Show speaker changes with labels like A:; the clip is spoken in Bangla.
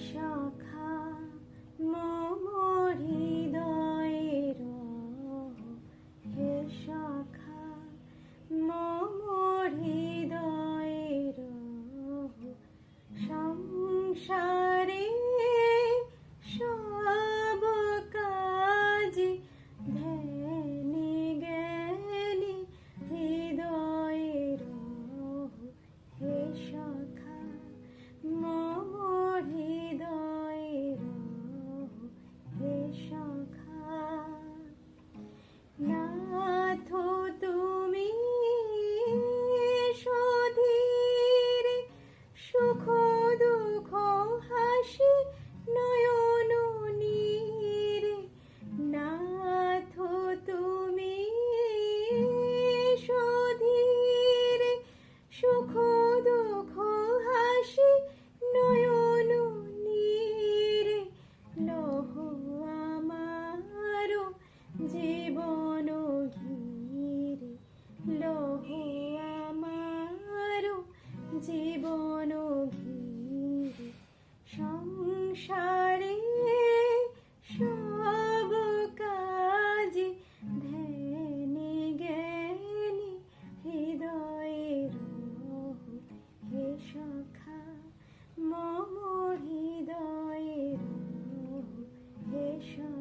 A: সখা মমরিদয়ের হে সখা মমরিদয়ের সংসারে সব কাজ ধ্যান দুঃখ হাসি নয়ন নীরে লহুয়া sure